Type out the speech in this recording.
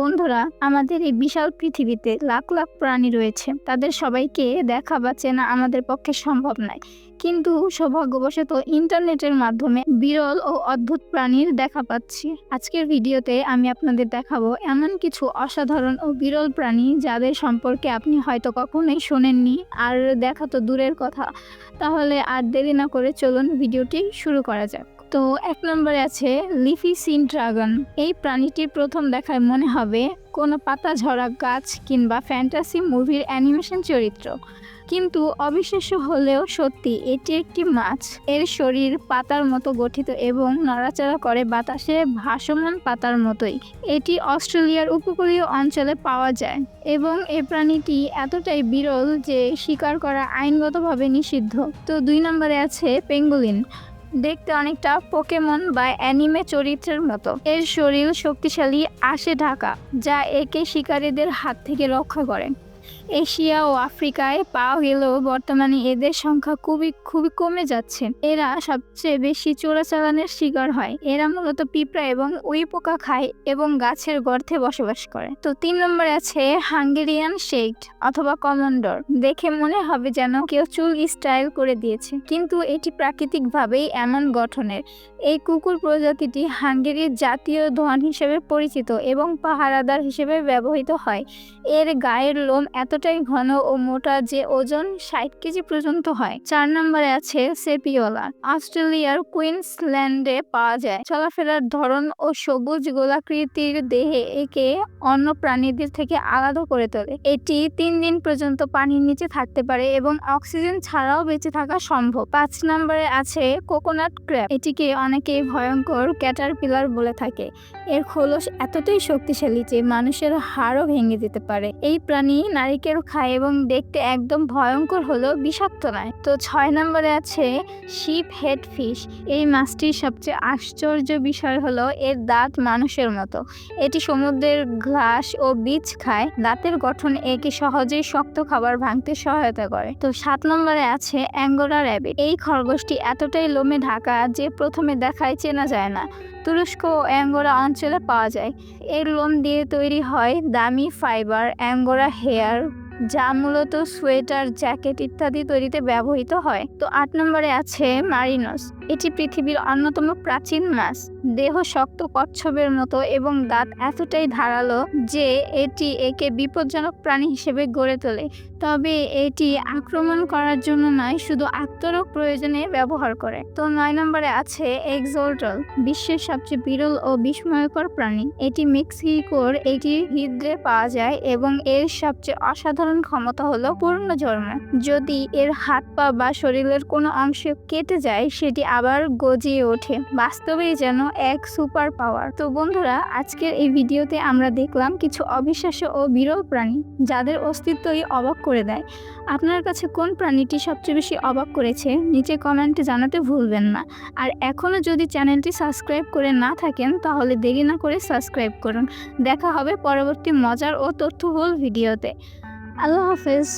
বন্ধুরা, আমাদের এই বিশাল পৃথিবীতে লাখ লাখ প্রাণী রয়েছে। তাদের সবাইকে দেখা বা চেনা আমাদের পক্ষে সম্ভব নয়। কিন্তু সৌভাগ্যবশত ইন্টারনেটের মাধ্যমে বিরল ও অদ্ভুত প্রাণীর দেখা পাচ্ছি। আজকের ভিডিওতে আমি আপনাদের দেখাবো এমন কিছু অসাধারণ ও বিরল প্রাণী যাদের সম্পর্কে আপনি হয়তো কখনোই শোনেননি। আর দেখা তো দূরের কথা। তাহলে আর দেরি না করে চলুন ভিডিওটি শুরু করা যাক। তো এক নম্বরে আছে লিফি সিন ড্রাগন। এই প্রাণীটির প্রথম দেখায় মনে হবে কোনো পাতা ঝরা গাছ কিংবা ফ্যান্টাসি মুভির অ্যানিমেশন চরিত্র। কিন্তু অবিশ্বাস্য হলেও সত্যি এটি একটি মাছ। এর শরীর পাতার মতো গঠিত এবং নড়াচড়া করে বাতাসে ভাসমান পাতার মতোই। এটি অস্ট্রেলিয়ার উপকূলীয় অঞ্চলে পাওয়া যায় এবং এই প্রাণীটি এতটাই বিরল যে শিকার করা আইনগতভাবে নিষিদ্ধ। তো দুই নম্বরে আছে পেঙ্গুলিন। দেখতে অনেকটা পোকেমন বা অ্যানিমে চরিত্রের মতো। এর শরীর শক্তিশালী, আসে ঢাকা, যা একে শিকারীদের হাত থেকে রক্ষা করে। এশিয়া ও আফ্রিকায় পাওয়া গেলেও বর্তমানে এদের সংখ্যা খুবই খুবই কমে যাচ্ছে। এরা সবচেয়ে বেশি চোরাচালানের শিকার হয়। এরা মূলত পিঁপড়া এবং উই পোকা খায় এবং গাছের গর্তে বসবাস করে। তো তিন নম্বরে আছে হাঙ্গেরিয়ান শেকড অথবা কমান্ডর। দেখে মনে হবে যেন কেউ চুল স্টাইল করে দিয়েছে। কিন্তু এটি প্রাকৃতিকভাবেই এমন গঠনের। এই কুকুর প্রজাতিটি হাঙ্গেরির জাতীয় ধন হিসেবে পরিচিত এবং পাহারাদার হিসেবে ব্যবহৃত হয়। এর গায়ের লোম এতটাই ঘন ও মোটা যে ওজন ষাট কেজি পর্যন্ত হয়। চার নম্বরে আছে সেপিওলা। অস্ট্রেলিয়ার কুইন্সল্যান্ডে পাওয়া যায়। চলাফেরার ধরন ও সবুজ গোলাকৃতির দেহে একে অন্য প্রাণীদের থেকে আলাদা করে তোলে। এটি তিন দিন পর্যন্ত পানির নিচে থাকতে পারে এবং অক্সিজেন ছাড়াও বেঁচে থাকা সম্ভব। পাঁচ নম্বরে আছে কোকোনাট ক্র্যাব এটিকে অনেকেই ভয়ঙ্কর ক্যাটারপিলার বলে থাকে। এর খোলস এতটাই শক্তিশালী যে মানুষের হাড়ও ভেঙে যেতে পারে। এই প্রাণী নারিকেল খায় এবং দেখতে একদম ভয়ঙ্কর হলেও বিষাক্ত নয়। তো ছয় নম্বরে আছে শিপ হেড ফিশ। এই মাছটির সবচেয়ে আশ্চর্য বিষয় হলো এর দাঁত মানুষের মতো। এটি সমুদ্রের ঘাস ও বীজ খায়। দাঁতের গঠন একে সহজেই শক্ত খাবার ভাঙতে সহায়তা করে। তো সাত নম্বরে আছে অ্যাঙ্গোরা র্যাবিট। এই খরগোশটি এতটাই লোমে ঢাকা যে প্রথমে দেখায় চেনা যায় না। তুরস্ক ও অ্যাঙ্গোরা অঞ্চলে পাওয়া যায়। এর লোম দিয়ে তৈরি হয় দামি ফাইবার, অ্যাঙ্গোরা হেয়ার, যা মূলত সোয়েটার, জ্যাকেট ইত্যাদি তৈরিতে ব্যবহৃত হয়। তো আট নম্বরে আছে মারিনস। এটি পৃথিবীর অন্যতম প্রাচীন মাছ। দেহ শক্ত কচ্ছপের মতো এবং দাঁত এতটাই ধারালো যে এটি একে বিপজ্জনক প্রাণী হিসেবে গড়ে তোলে। তবে এটি আক্রমণ করার জন্য নয়, শুধু আত্মরোগ প্রয়োজনে ব্যবহার করে। তো নয় নম্বরে আছে এক্সোল্টল বিশ্বের সবচেয়ে বিরল ও বিস্ময়কর প্রাণী। এটি মেক্সিকোর একটি হৃদয়ে পাওয়া যায় এবং এর সবচেয়ে অসাধারণ ক্ষমতা হলো পূর্ণ জন্ম যদি এর হাত পা বা শরীরের কোনো অংশ কেটে যায়, সেটি আবার গজিয়ে ওঠে। বাস্তবেই যেন এক সুপার পাওয়ার। তো বন্ধুরা, আজকের এই ভিডিওতে আমরা দেখলাম কিছু অবিশ্বাস্য ও বিরল প্রাণী যাদের অস্তিত্বই অবাক করে দেয়। আপনার কাছে কোন প্রাণীটি সবচেয়ে বেশি অবাক করেছে? নিচে কমেন্টে জানাতে ভুলবেন না। আর এখনও যদি চ্যানেলটি সাবস্ক্রাইব করে না থাকেন, তাহলে দেরি না করে সাবস্ক্রাইব করুন। দেখা হবে পরবর্তী মজার ও তথ্যবহুল ভিডিওতে। আল্লাহ হাফেজ।